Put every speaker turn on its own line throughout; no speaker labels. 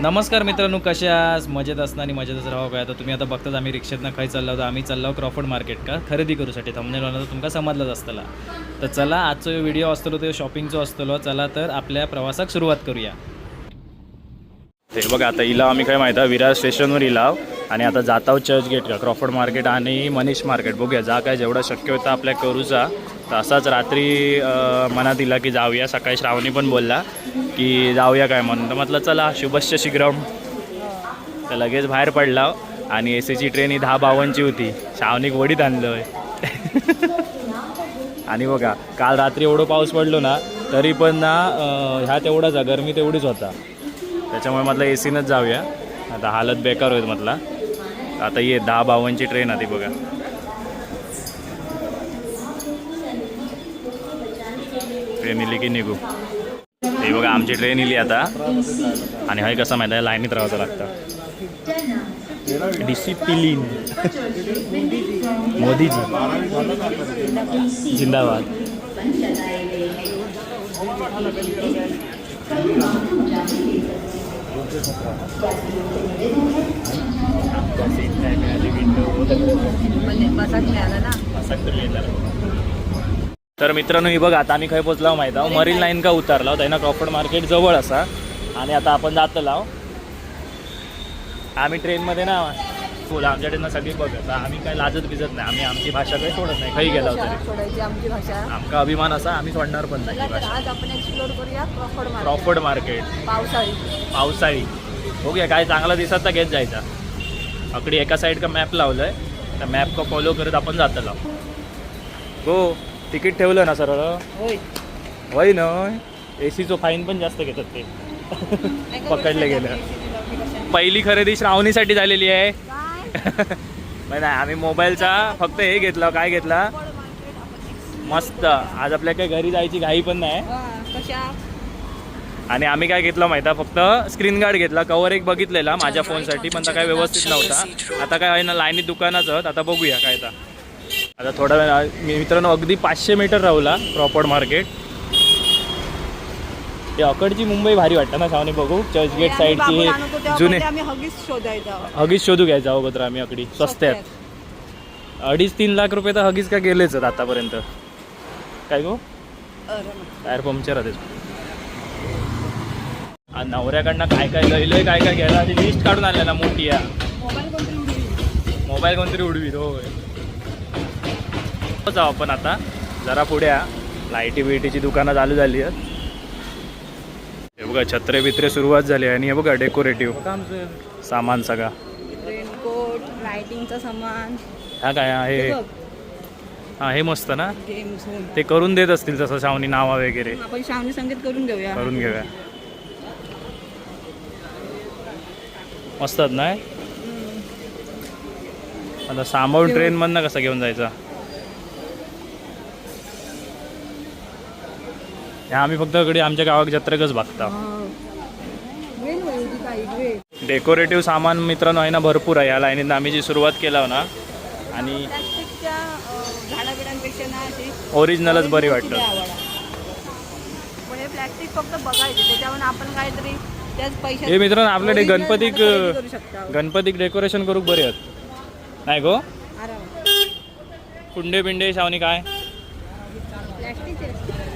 नमस्कार मित्रांनो कशा मजेत असणार आणि मजेतच राहावं काय? तर तुम्ही आता बघताच आम्ही रिक्षेतनं खाय चाललो होतो. आम्ही चाललो क्रॉफर्ड मार्केट का? खरेदी करूसाठी. थंबनेल तर तुमका समजलंच असतला. तर चला आजचो जो व्हिडिओ असतलो तो शॉपिंगचो असतलो. चला तर आपल्या प्रवासाक सुरुवात करूया. ते बघा आता इलाव आम्ही काय माहिती आहे विरार स्टेशनवर इलाव आणि आता जाताव चर्च गेट का क्रॉफर्ड मार्केट आणि मनीष मार्केट. बघूया जा काय जेवढा शक्य होतं आपल्या करूचा. तर असाच रात्री मनात इला की जाऊया. सकाळी श्रावणी पण बोलला की जाऊया काय म्हणून. तर म्हटलं चला शुभश्य शीघ्रम तर लगेच बाहेर पडला आणि ए सीची ट्रेन ही दहा बावनची होती. श्रावणीक वडीत आणलं आणि बघा काल रात्री एवढं पाऊस पडलो ना तरी पण ना ह्या तेवढाच आहे गरमी तेवढीच होता. त्याच्यामुळे म्हटलं ए सीनंच जाऊया. आता हालत बेकार होईल म्हटला. आता ये दहा बावनची ट्रेन आधी बघा. ट्रेन इली की निघू? हे बघा आमची ट्रेन इली आता. आणि हाय कसं माहिती आहे लाईनीत राहावं लागतं. डिसिप्लिन मोदीजी. जिंदाबाद. तर मित्रांनो ही बघ आता आम्ही खंय पोचलाव माहीत आहो. मरीन लाईन का उतरला त्यांना क्रॉफर्ड मार्केट जवळ असा. आणि आता आपण जात लाव. आम्ही ट्रेनमध्ये ना बोल आमच्या ट्रेनला सगळी बघत आम्ही काय लाजत भिजत नाही. आम्ही आमची भाषा काही सोडत नाही. काही गेला
भाषा
आमका अभिमान असा आम्ही सोडणार पण नाही
क्रॉफर्ड मार्केट पावसाळी.
पावसाळी. बघूया काय चांगला दिसत तर घेत जायचा. अकडी एका साईड का मॅप लावलंय. त्या मॅप का फॉलो करत आपण जातलो हो. तिकीट ठेवलं ना सरळ?
होय.
होय ना? ए सीचो फाईन पण जास्त घेतात ते. पकडले गेले. पहिली खरेदी श्रावणीसाठी झालेली आहे. नाही नाही, आम्ही मोबाईलचा फक्त हे घेतलं. काय घेतला? मस्त. आज आपल्या काही घरी जायची घाई पण नाही. आणि आम्ही काय घेतलं माहिती आहे? फक्त स्क्रीन गार्ड घेतला. कवर एक बघितलेला माझ्या फोनसाठी पण तो काय व्यवस्थित नव्हता. आता काय आहे ना लाईनीत दुकानाच. आता बघूया काय आता. आता थोडा वेळ मित्रांनो अगदी पाचशे मीटर राहुला प्रॉपर्ड मार्केट. हे अकडची मुंबई भारी वाटतं ना सावनी बघू. चर्चगेट साईडची हे जुने
हगीच
शोधू घ्यायचा अगोदर आम्ही अकडी. स्वस्त्यात अडीच तीन लाख रुपये तर हगीज का गेलेच आहेत आतापर्यंत. काय गो? टायर पंक्चर आणि नवऱ्याकडनं काय काय लयलंय काय काय घ्यायला लिस्ट काढून आणलेला मोठी या
मोबाईल कोणतरी उडवी.
मोबाईल कोणतरी उडवीत होय. जाऊ आपण आता. जरा पुढे लाईटी बिटीची दुकानं चालू झाली आहेत. हे बघा छत्रे बित्रे सुरुवात झाली आहे. आणि हे बघा डेकोरेटिव्ह सामान सगळा.
रेनकोट लाइटिंगचा सामान.
हा काय आहे
हे बघ,
हा हे मस्त ना? ते करून देत असतील तसं शावनी नावा वगैरे.
आपण संगीत करून घेऊया.
करून घेऊया. मस्तच नाही आता सांभाळून ट्रेन मधनं कसं घेऊन जायचा? आम्ही फक्त इकडे आमच्या गावात जत्रेकच बघता. डेकोरेटिव्ह सामान मित्रांनो आहे ना भरपूर आहे. या लाईनीत आम्ही जी सुरुवात केला ना आणि ओरिजिनलच बरी वाटतं.
पण हे प्लास्टिक फक्त बघायचे त्याच्यावर आपण काहीतरी त्याच पैशात
हे मित्रांनो आपल्याकडे गणपतीक. गणपतीक डेकोरेशन करूक बरे. आहेत नाही गो. कुंडे बिंडे शावनी काय
प्लास्टिकचे असते.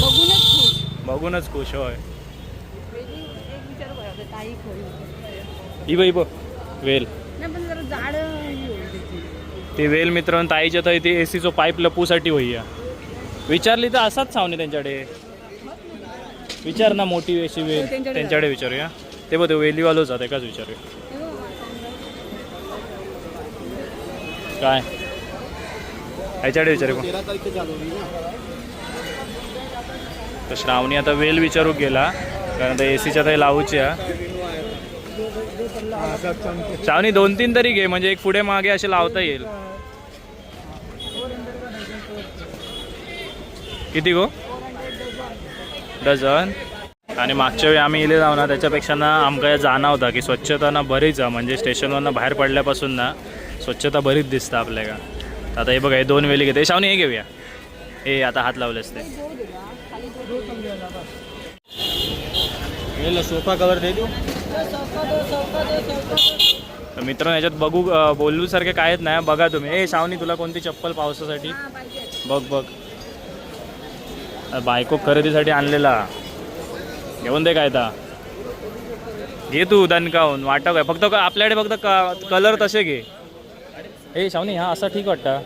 बघूनच खुश
बघूनच खुश होय.
वेली एक विचार करायचा ताई खोल
इब इब वेल.
ही.
ते वेल मित्रांनो ताईच्या तर ते ए सीचो पाईप लपूसाठी होईया. विचारली तर असाच सावनी त्यांच्याकडे. विचार ना मोठी अशी वेल.
त्यांच्याकडे
त्यांच्याकडे विचारूया. ते बघ ते वेलीवालोच आहे एकाच विचारूया.
हे
काय? ह्याच्याकडे विचारू? तर श्रावणी आता वेल विचारू गेला. कारण आता ए सीच्या तरी लावूची श्रावणी दोन तीन तरी घे म्हणजे एक पुढे मागे असे लावता येईल. किती गो? डझन. आणि मागच्या वेळी आम्ही इले जाऊ ना त्याच्यापेक्षा ना आमका जाणं होता की स्वच्छता ना बरीच आहे म्हणजे स्टेशनवरनं बाहेर पडल्यापासून ना स्वच्छता बरीच दिसतं आपल्याला. तर आता हे बघा हे दोन वेली घेते. शावणी हे घेऊया. हे आता हात लावले असते हे सोफा कवर दे देऊ. तर मित्रांनो याच्यात बघू अं, बोलूसारखे कायच नाही बघा तुम्ही. ए शावनी तुला कोणती चप्पल पावसासाठी? बघ बघ. बायको खरेदीसाठी आणलेला. घेऊन दे काय आता घे तू दणकावून वाटप आहे. फक्त क- आपल्याकडे फक्त क कलर तसे घे. ए शावनी हा असा ठीक वाटता?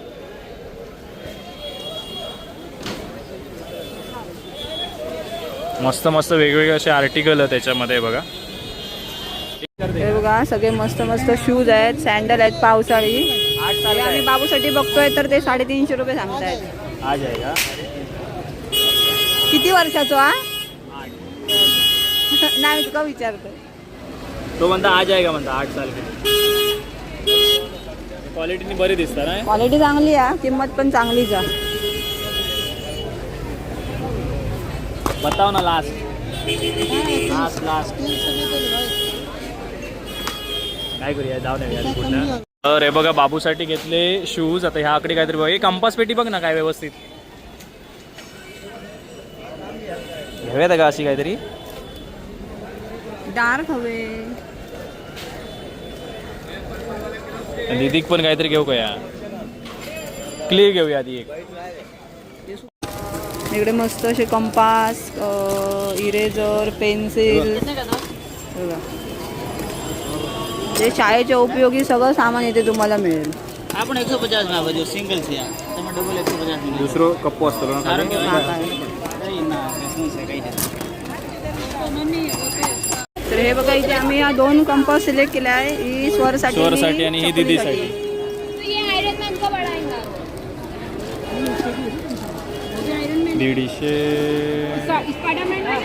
मस्त मस्त वेगवेगळे असे आर्टिकल आहे त्याच्यामध्ये बघा.
हे बघा सगळे मस्त मस्त शूज आहेत सँडल आहेत पावसाळी. आम्ही बाबूसाठी बघतोय तर ते साडेतीनशे रुपये सांगतायत.
आज आहे का?
किती वर्षाचो हा? नाही मी तुका विचारतो
तो म्हणता आज आहे का म्हणता? आठ साल क्वालिटीनी बरी दिसतात
क्वालिटी चांगली आहे किंमत पण चांगलीच आहे.
बताव ना लास्ट लास्ट लास्ट काय करूया? जाऊ नये तर हे बघा बाबूसाठी घेतले शूज आता ह्या आकडे काहीतरी बघ. कंपास पेटी बघ ना काय व्यवस्थित. घेऊयात का अशी काहीतरी?
डार्क हवे.
दीदीक पण काहीतरी घेऊ का या? क्लिअर घेऊया आधी एक.
इकडे मस्त असे कंपास इरेजर पेन्सिल जे शाळेच्या उपयोगी सगळं सामान इथे तुम्हाला मिळेल.
आपण एकशे पचास मागव सिंगल डबल
एकशे पचास असतो
तर हे बघा इथे आम्ही या दोन कंपास सिलेक्ट केले आहे ही स्वरसाठी
स्वरसाठी आणि ही दिदीसाठी. दीडशे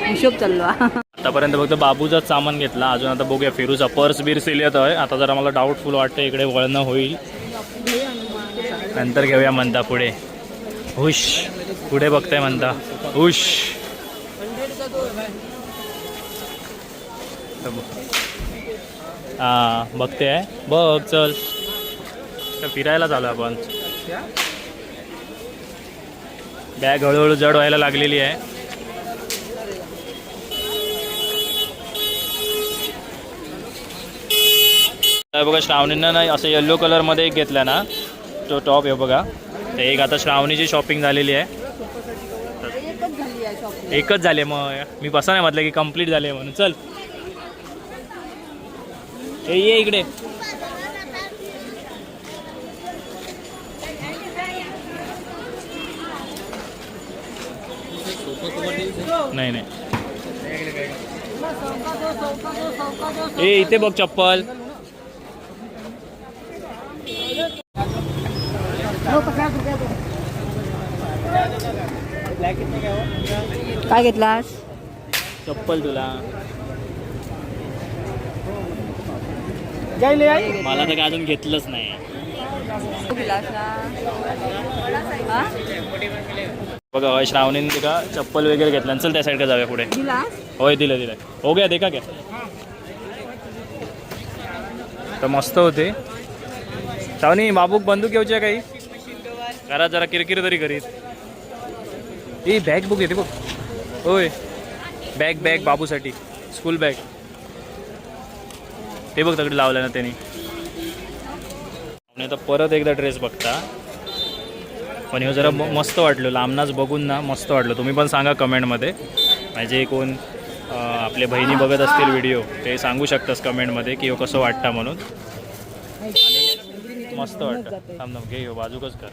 हिशोब चाललो.
आतापर्यंत फक्त बाबूचाच सामान घेतला. अजून आता बघूया फिरूचा पर्स बिर्स येत आहे. आता जरा मला डाऊटफुल वाटतं इकडे वळणं होईल. नंतर घेऊया म्हणता पुढे. हुश. पुढे बघताय म्हणता हुश. हा बघते आहे बघ चल. फिरायला चालू आपण. बॅग हळूहळू जड व्हायला लागलेली आहे. बघा श्रावणीनं ना असं येल्लो कलरमध्ये एक घेतला ना तो टॉप आहे बघा. तर एक आता श्रावणीची शॉपिंग झालेली आहे. एकच झाली मग. मी बसा नाही म्हटलं की कंप्लीट झाली म्हणून. चल. ये इकडे. नाही नाही. ए इथे बघ चप्पल.
काय घेतलास?
चप्पल तुला. मला तर काय अजून घेतलंच नाही? बघा होय श्रावणीने तुका चप्पल वगैरे घेतलं. चल त्या साईडला जाऊया पुढे. होय दिलं दिलं. हो गया देखा क्या? तर मस्त होते. श्रावणी बाबूक बंदूक घेऊची काही? करा जरा किरकिर तरी करीत. ए बॅग बुक येते बघ. होय. बॅग बॅग बाबूसाठी. स्कूल बॅग ते बघ तकडे लावलं ना त्यांनी. आता परत एकदा ड्रेस बघता. पण हे जरा मस्त वाटलं. लांबनाच बघून ना मस्त वाटलं. तुम्ही पण सांगा कमेंटमध्ये. म्हणजे कोण आपले बहिणी बघत असतील व्हिडिओ ते सांगू शकतास कमेंटमध्ये की हो कसं वाटतं म्हणून. आणि मस्त वाटतं. थांब घे हो बाजूकच कर.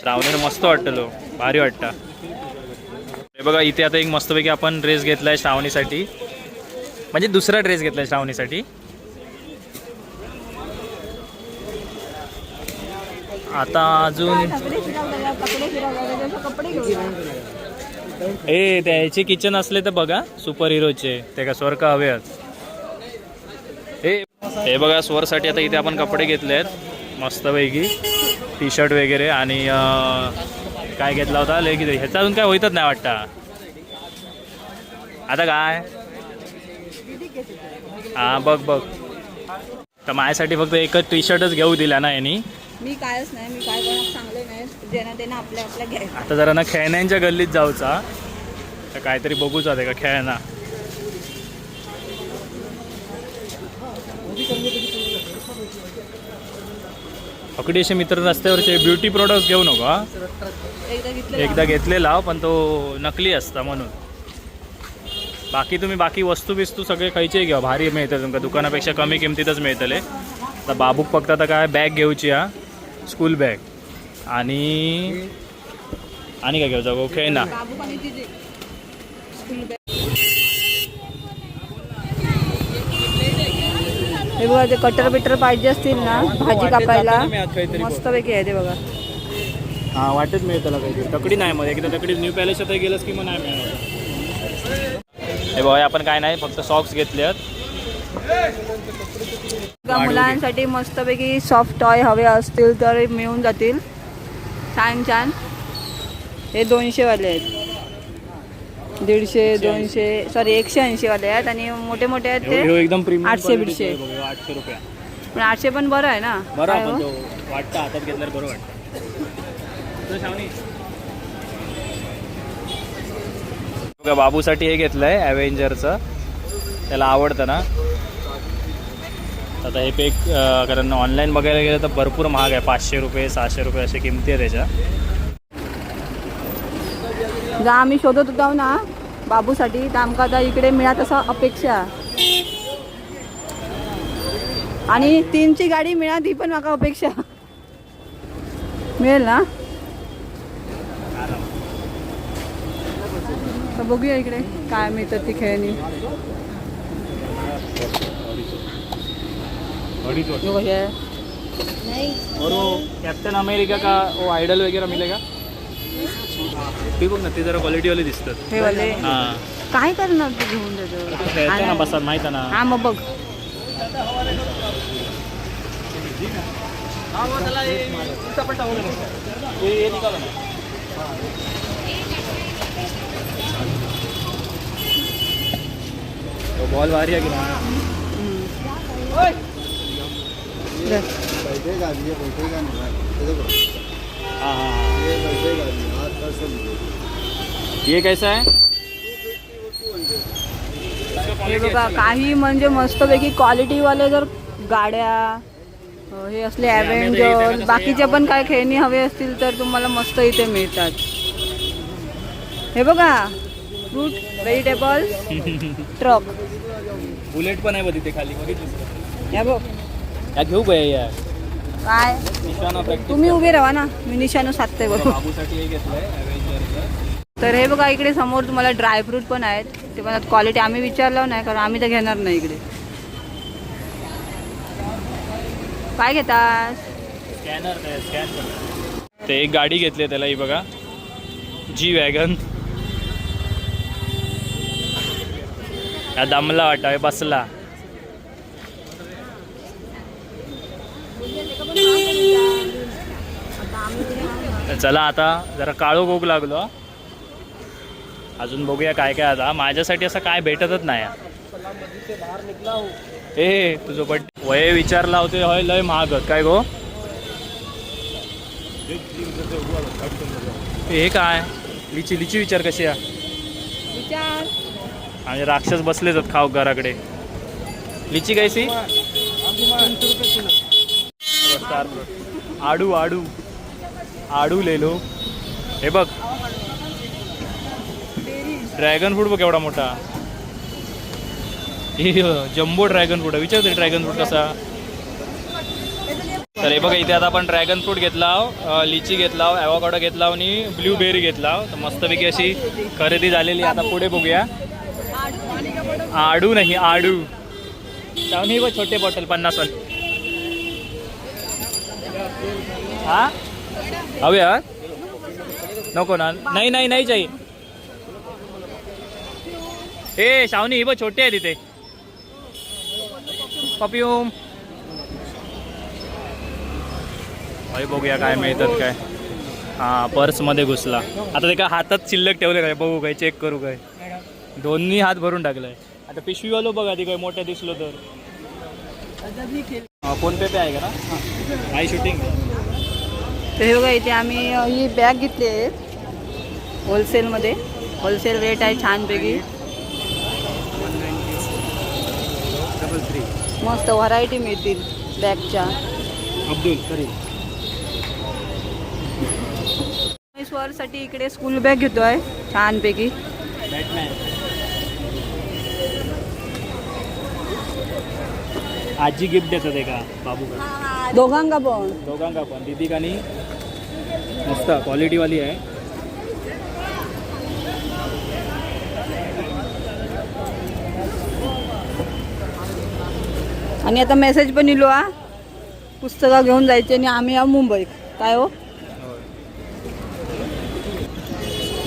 श्रावणीला मस्त वाटतं लो. भारी वाटतं. हे बघा इथे आता एक मस्तपैकी आपण ड्रेस घेतलाय श्रावणीसाठी. म्हणजे दुसरा ड्रेस घेतलाय श्रावणीसाठी. आता अजून ए त्याचे किचन असले तर बघा सुपर हिरोचे ते का स्वर का हवे आहेत? हे हे बघा स्वरसाठी आता इथे आपण कपडे घेतले आहेत. मस्तपैकी. टी शर्ट वगैरे आणि काय घेतला होता? लय किती ह्याचा अजून काय होईतच नाही वाटतं. आता काय? हा बघ बघ. तर माझ्यासाठी फक्त एकच टी शर्टच घेऊ दिला ना यांनी.
मी कायच नाही मी काय कोणाला सांगले नाही. ज्यांना त्यांना आपल्या आपल्या घ्यायचं
आता जरा ना खेळण्यांच्या गल्लीत जाऊचा. तर काहीतरी बघूचा ते का खेळणा. अकडे असे मित्र रस्त्यावरचे ब्युटी प्रोडक्ट घेऊ नको
एकदा
एकदा घेतलेला पण तो नकली असता म्हणून. बाकी तुम्ही बाकी वस्तू बिस्तू सगळे खायचे घ्या. भारी मिळतं तुमका. दुकानापेक्षा कमी किमतीतच मिळतले. तर बाबूक फक्त आता काय बॅग घेऊची हा. School bag. आणि आणि काय घेऊचा गो खेळणा
बाबू आणि तिचे स्कूल बॅग हे बघा ते कटर बिटर पाहिजे असतील ना भाजी कापायला. मस्तपैकी आहे ते बघा.
हा वाटत मिळतं काहीतरी. तकडी नाही मग एकदा तकडी न्यू पॅलेसच्या तर गेलंस की मग नाही मिळणार. हे बघा आपण काय नाही फक्त सॉक्स घेतलेत
बघा, मुलांसाठी मस्तपैकी सॉफ्ट टॉय हवे असतील तर मिळून जातील. छान छान. हे दोनशेवाले आहेत. दीडशे दोनशे सॉरी एकशे ऐंशीवाले आहेत आणि मोठे मोठे आहेत ते
एकदम प्रीमियम
आठशे बिडशे.
आठशे रुपया.
पण आठशे पण बरं आहे ना?
बरं
हो?
वाटतं हातात घेतल्यावर बरं वाटतं. बाबूसाठी हे घेतलंय ॲव्हेंजरचं त्याला आवडतं ना? आता हे पेक कारण ऑनलाईन बघायला गेलं तर भरपूर महाग आहे. पाचशे रुपये सहाशे रुपये अशी किमती आहे त्याच्या.
जा आम्ही शोधत होतो ना बाबूसाठी. तर आमका आता इकडे मिळत असा अपेक्षा. आणि तीनची गाडी मिळत ही पण माका अपेक्षा. मिळेल ना? तर बघूया इकडे काय मिळतं ती खेळणी. हे आहे.
और वो कॅप्टन अमेरिका का वो आयडल वगैरे मिलेगा? ती बघ ना ते जरा क्वालिटीवाले दिसतात.
हे वाले?
हां.
काय करणार तू घेऊन
खेळतो ना
देतो
बसा माहिती आहे ना.
हा मग बघ.
बॉल भारी आहे की. हाँ हाँ ये कैसा है?
हे बघा काही म्हणजे मस्तपैकी क्वालिटीवाले जर गाड्या अ, हे असले ॲव्हेंजर बाकीचे पण काय खेळणी हवे असतील तर तुम्हाला मस्त इथे मिळतात. हे बघा फ्रूट व्हेजिटेबल ट्रक
बुलेट पण आहे बघ तिथे खाली बघितलीस का?
हे बघ.
या घेऊ का या
काय?
निशाणा प्रॅक्टिस
तुम्ही उभे राहा ना. मी निशाणू साधते बघ.
बाबूसाठी हे घेतलंय ॲव्हेंजरचं
तर हे बघा इकडे समोर तुम्हाला ड्रायफ्रूट पण आहेत. ते पण क्वालिटी आम्ही विचारलं नाही कारण आम्ही तर घेणार नाही इकडे. काय घेतात
स्कॅनर स्कॅन ते एक गाडी घेतली त्याला ही बघा. जी वॅगन या दमला वाटा हे बसला. तर चला आता जरा काळो गोग लागलो. अजून बघूया काय काय आता. माझ्यासाठी असं काय भेटतच नाही. ए तुझं बड्डे वय विचारला होते होय लय महागत काय गो? हे काय? लिची लिची विचार कशी आहे?
विचार.
आणि राक्षस बसलेच आहेत खाऊ घराकडे. लिची कैसी? आडू आडू. आडू लेलो हे बघ. ड्रॅगन फ्रूट बघ एवढा मोठा. हे जम्बो ड्रॅगन फ्रूट विचार विचारते ड्रॅगन फ्रूट कसा? तर हे बघा इथे आता आपण ड्रॅगन फ्रूट घेतला लिची घेतला ॲवॉकाडो घेतला आणि ब्लूबेरी घेतला तर मस्तपैकी अशी खरेदी झालेली आता पुढे बघूया. आडू नाही आडू. चावणी बघ छोटे बॉटल पन्नास वाले. हा? हवे हा नको ना. नाही नाही नाही चाहिए ए शावनी ही बघ छोटे आहे तिथे. पपियूम. अरे बघूया काय मिळतात काय. हां पर्समध्ये घुसला. आता ते काय हातात शिल्लक ठेवले काय? बघू काय चेक करू काय. दोन्ही हात भरून टाकलाय. आता पिशवीवालो बघा ती काय मोठ्या दिसलो तर. फोन पे पे आहे का ना? शूटिंग.
तर हे बघा इथे आम्ही ही बॅग घेतली आहे. होलसेलमध्ये होलसेल रेट आहे छानपैकी. मस्त व्हरायटी मिळतील बॅगच्या साठी इकडे स्कूल बॅग घेतोय छानपैकी.
आजी गिफ्ट देतात एका बाबू
दोघांका पण.
दोघांका पण दीदी आणि मस्त क्वालिटीवाली आहे.
आणि आता मेसेज पण इलो हा. पुस्तकं घेऊन जायचे आणि आम्ही या मुंबईत. काय हो?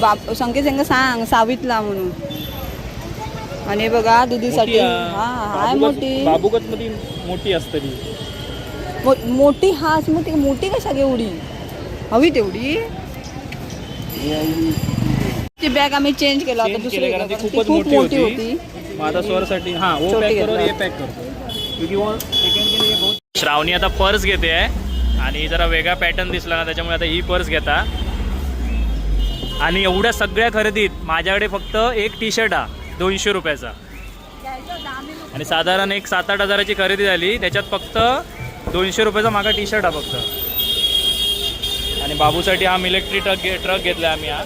बाप संकेत संग सांग सावितला म्हणून. आणि बघा दुधीसाठी हा हाय मोठी.
बाबूकच मध्ये मोठी असते
मोठी हाच मोठी मोठी कशा एवढी? हवी तेवढी. ती बॅग आम्ही चेंज केला होता
Change
दुसरी
केली कारण ती
ती
खूपच
खूप
मोठी होती.
होती.
मग आता स्वरसाठी हा वो
छोटी
पॅक करो
घेतला.
ये पॅक करतो क्योंकि वो सेकंड के लिए बहुत श्रावणी आता पर्स घेते आहे. आणि जरा वेगळा पॅटर्न दिसला ना त्याच्यामुळे आता ही पर्स घेता. आणि एवढ्या सगळ्या खरेदीत माझ्याकडे फक्त एक टी शर्ट हा दोनशे रुपयाचा. आणि साधारण एक सात आठ हजाराची खरेदी झाली. त्याच्यात फक्त दोनशे रुपयाचा मागा टी शर्ट हा फक्त. आणि बाबूसाठी हा इलेक्ट्रिक ट्रक घे ट्रक घेतला आम्ही हा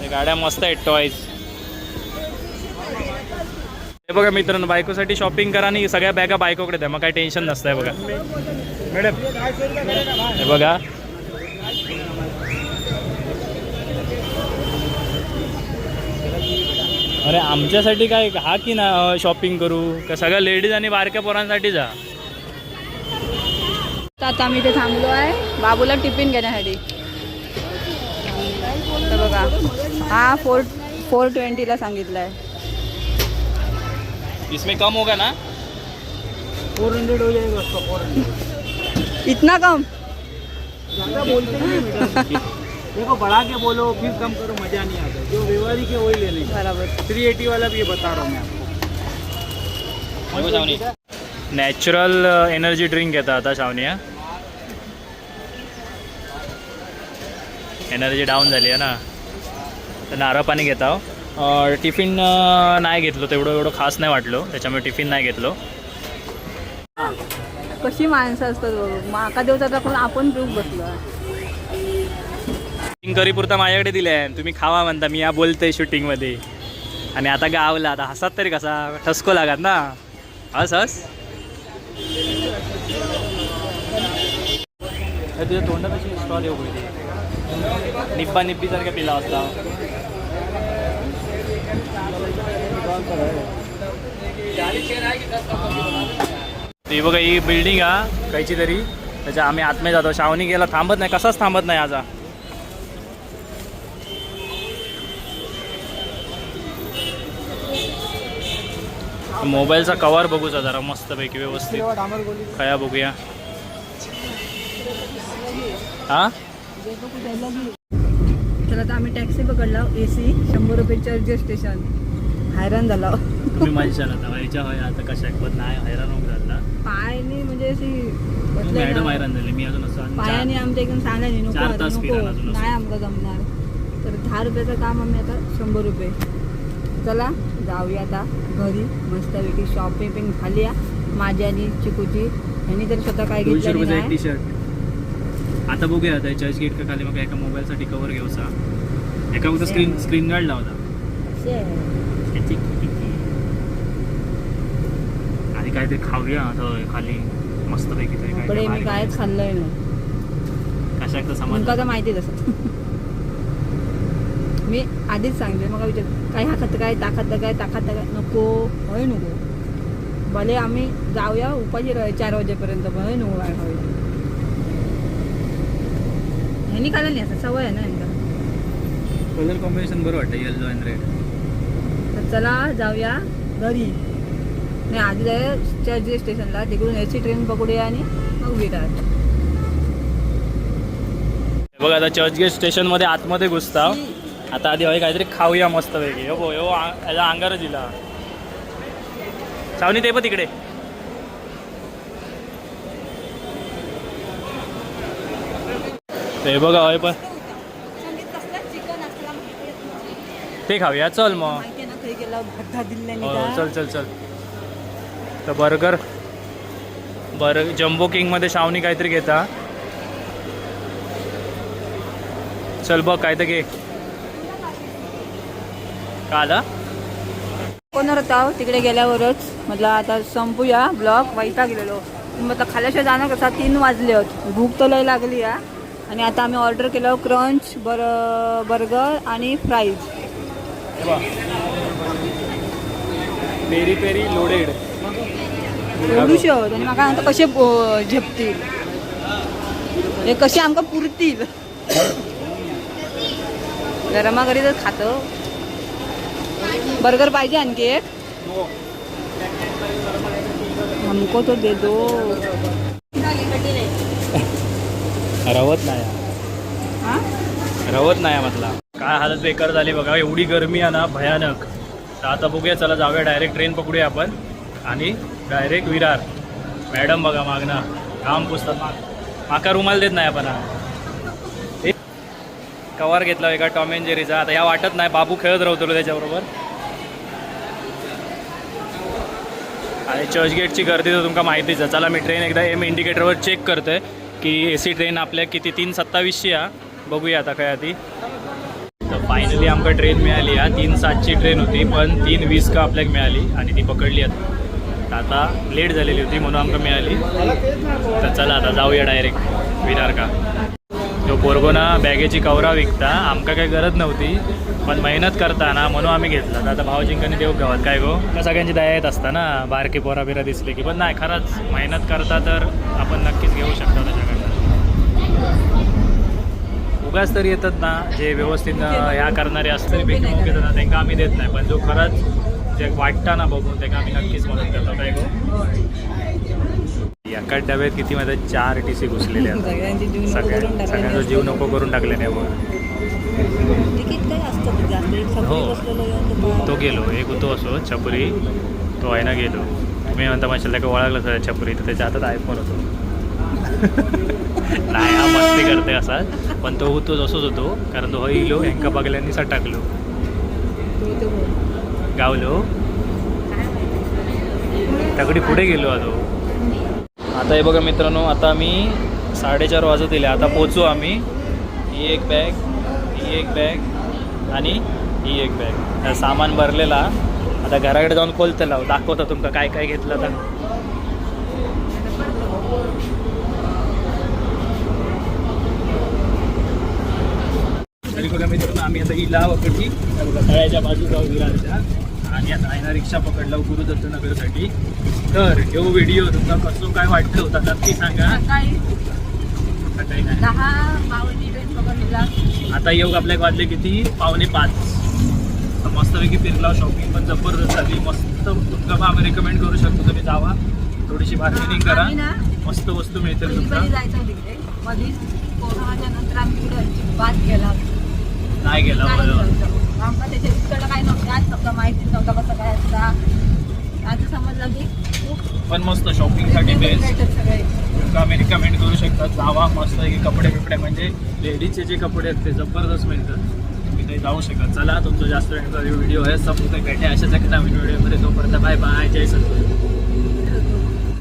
हे गाड्या मस्त आहेत टॉईज हे बघा मित्रांनो बायकोसाठी शॉपिंग करा आणि सगळ्या बॅगा बायकोकडे द्या मग काही टेन्शन नसतंय बघा. मॅडम हे बघा. अरे आमच्यासाठी काय हा की ना शॉपिंग करू? का सगळ्या लेडीज आणि बारक्या पोरांसाठी जा.
आता आम्ही इथे थांबलो आहे. बाबूला टिफ़िन घेण्यासाठी. तर बघा हा फोर फोर ट्वेंटीला सांगितलं आहे.
इसमें कम होगा ना?
फोर हंड्रेड हो जाएगा उसका फोर हंड्रेड
इतना कम?
ज़्यादा बोलते नहीं देखो बढ़ा के बोलो फिर कम करो मज़ा नहीं आता। जो व्यवहारिक है वही लेने
बराबर।
थ्री एटी वाला भी ये बता रहा हूँ मैं आपको।
नॅचरल एनर्जी ड्रिंक घेता आता शावनिया एनर्जी डाऊन झाली आहे ना. तर नारळ पाणी घेता हो. टिफिन नाही घेतलो तेवढं एवढं खास नाही वाटलो. त्याच्यामुळे टिफिन नाही घेतलो.
कशी माणसं असतात बघ. माका देवचा दाखवून आपण पिऊक बसलो.
शूटिंग करी पुरता माझ्याकडे दिले आहे तुम्ही खावा म्हणता. मी या बोलतोय शूटिंगमध्ये आणि आता गावला. आता हसात तरी कसा ठसको लागत ना. हस हस. तुझ्या तोंडात अशी स्टॉल येऊ होईल निब्बा निब्बीसारखा पिला असता. ती बघा ही बिल्डिंग हा कायची तरी. त्याच्या आम्ही आतमध्ये जातो. शावनी गेला थांबत नाही. कसाच थांबत नाही आजा मोबाईलचा कवर बघूचा जरा मस्तपैकी व्यवस्थित. खया बघूया. हा?
तर आता आम्ही टॅक्सी पकडला ए सी शंभर रुपये चर्च स्टेशन. हैराण झाला.
तुम्ही माझ्या आता व्हायच्या होय आता कशा पण नाही हैराण होऊन झाला
पायाने म्हणजे अशी बसले
मॅडम
ना,
हैराण झाली मी अजून असं
पायाने आमच्या एकदम सांगायचे नको
चार
आता,
तास
नको.
फिरायला अजून असं.
नाही आमका जमणार. तर दहा रुपयाचं काम आम्ही आता शंभर रुपये. चला जाऊया आता घरी मस्तपैकी शॉपिंग झाली आहे. माझी आणि चिकूची. यांनी तर स्वतः काय
दोनशे
घेतलं
रुपयाचा एक
नाही.
टी शर्ट आता बघूया आता चर्च गेट का खाली मग एका मोबाईलसाठी कवर घेऊचा एका फक्त स्क्रीन स्क्रीन गार्ड लावता आणि काहीतरी खाऊया आता खाली मस्तपैकी तरी
कपडे
काहीतरी
मी
खायचं.
खाल्लंय नाही.
कशाक तर
तुमका
समाज
तर माहिती तसं मी आधीच सांगते मग विचार काय हा खातं काय ता खातं काय ता खातं काय नको होय नको. भले आम्ही जाऊया उपाशी चार वाजेपर्यंत पण होय नको काय खाऊया खाल्लं नाही असं सवय आहे ना यांना
कलर कॉम्बिनेशन बरं वाटतं येल्लो अँड रेड
तर चला जाऊया घरी. नाही आधी जाऊया चर्च स्टेशनला तिकडून एसी ट्रेन पकडूया आणि मग विरार.
बघ आता चर्चगेट स्टेशनमध्ये आतमध्ये घुसता आता आधी हवे काहीतरी खाऊया मस्तपैकी. हो हो हो आ- याचा अंगार दिला. सावनी ते पण तिकडे. ते बघा हय पण. ते खाऊया चल मग. हो, चल चल चल. तर बर्गर बर जम्बो किंगमध्ये शावनी काहीतरी घेता. चल बघ काय तर घे. का आला?
कोणावर होता तिकडे गेल्यावरच. म्हटलं आता संपूया ब्लॉग. वैता गेलेलो म्हटलं खाल्याशिवाय जाणार कसा? तीन वाजले होत. भूक तर लय लागली हा. आणि आता आम्ही ऑर्डर केलं क्रंच बर बर्गर आणि फ्राईज
पेरी पेरी लोडेड
एवढूशे आणि म्हाका आता कसे अं, झेपतील. हे कसे आमका पुरतील. गरमा घरी तर खातो. बर्गर पाहिजे आणखी एक. हमको तो दे दो.
रवत नाही. रवत नाही म्हटला. काय हालत बेकार झाली बघा एवढी गरमी आहे ना भयानक. तर आता बघूया चला जाऊया डायरेक्ट ट्रेन पकडूया आपण. आणि डायरेक्ट विरार. मॅडम बघा मागना काम पुसतात माग माका रुमाल देत नाही आपण हा. कवर घेतला एका टॉम अँड जेरीचा. आता ह्या वाटत नाही बाबू खेळत राहतो त्याच्याबरोबर. आणि चर्चगेटची गर्दी तर तुमका माहितीच आहे. चला मी ट्रेन एकदा एम इंडिकेटरवर चेक करतोय. की ए सी ट्रेन आपल्या किती? तीन सत्तावीसची आ बघूया आता काय आधी. तर फायनली आमका ट्रेन मिळाली आहे तीन सातची ट्रेन होती पण तीन वीस का आपल्याक मिळाली आणि ती पकडली आता. तर आता लेट झालेली होती म्हणून आमका मिळाली. तर चला आता जाऊया डायरेक्ट विरार का. तो पोरगोना बॅगेची कवरा विकता. आमका काही गरज नव्हती पण मेहनत करता ना म्हणून आम्ही घेतला. तर आता भावजिंकाने देऊ गावात काय गो? का सगळ्यांची दया येत असता ना? बारकी पोरा बिरा दिसले की. पण नाही खरंच मेहनत करता तर आपण नक्कीच घेऊ शकतो त्याच्या उगाच तरी येतात ना जे व्यवस्थित ह्या करणारे असतात पैकी मग येतात ना त्यांना आम्ही देत नाही. पण जो खरंच जे वाटतं ना बघून त्यांना आम्ही नक्कीच मदत करतो. काय गो एका डब्यात किती मध्ये चार टी सी घुसलेले आहेत.
सगळ्यांची जीव नको
सगळ्या
करून
सगळ्यांचा जीव नको करून टाकले नाही बघ.
सगळी
हो.
तो
गेलो. एक होतो असो छपरी. तो आहे ना गेलो. मी म्हणता माझ्या का ओळखलं सर छपरी. तर त्याच्या हातात आयफोन होतो. नाही हा मस्ती करते असा. पण तो होतो जसोच होतो. कारण तो इलो हेंका बघल्यांनी सटाकलो. गावलो. तगडी पुढे गेलो आता आता हे बघा मित्रांनो आता मी साडेचार वाजत दिले आता पोचू आम्ही. ही एक बॅग ही एक बॅग आणि ही एक बॅग सामान भरलेला. आता घराकडे जाऊन खोलतं लाव दाखवता तुमका काय काय घेतलं तर मित्रांनो आम्ही आता ही लाव बघा तळ्याच्या बाजू जाऊ विरारच्या आणि आता आहे ना रिक्षा पकडला गुरुदत्त नगरसाठी तर हे व्हिडिओ तुमका कसं काय वाटलं होता नक्की सांगा. आता येऊ आपल्या वाजले किती? पावणे पाच. मस्तपैकी फिरला शॉपिंग पण जबरदस्त झाली. मस्त तुमका आम्ही रेकमेंड करू शकतो तुम्ही जावा. थोडीशी बार्गेनिंग करा. मस्त वस्तू तुमका
कधीतरी जायचं तिकडे. मधीच कोरोनाच्या नंतर आम्ही तिकडे अजिबात गेला
नाही गेला बरोबर
गेलो. आम्हाला त्याच्या इकडं काही नव्हतं आज फक्त माहिती नव्हतं कसं काय असता. आता समजलं की खूप
पण मस्त शॉपिंगसाठी बेस्ट
सगळे.
आम्ही रिकमेंड करू शकता. जावा मस्त की कपडे बिपडे म्हणजे लेडीजचे जे कपडे आहेत ते जबरदस्त मिळतात. तुम्ही काही जाऊ शकता. चला तुमचं जास्त वेळचा व्हिडिओ आहे सब भेटे. अशाच एका नवीन व्हिडिओमध्ये तोपर्यंत बाय बाय जय सद्गुरू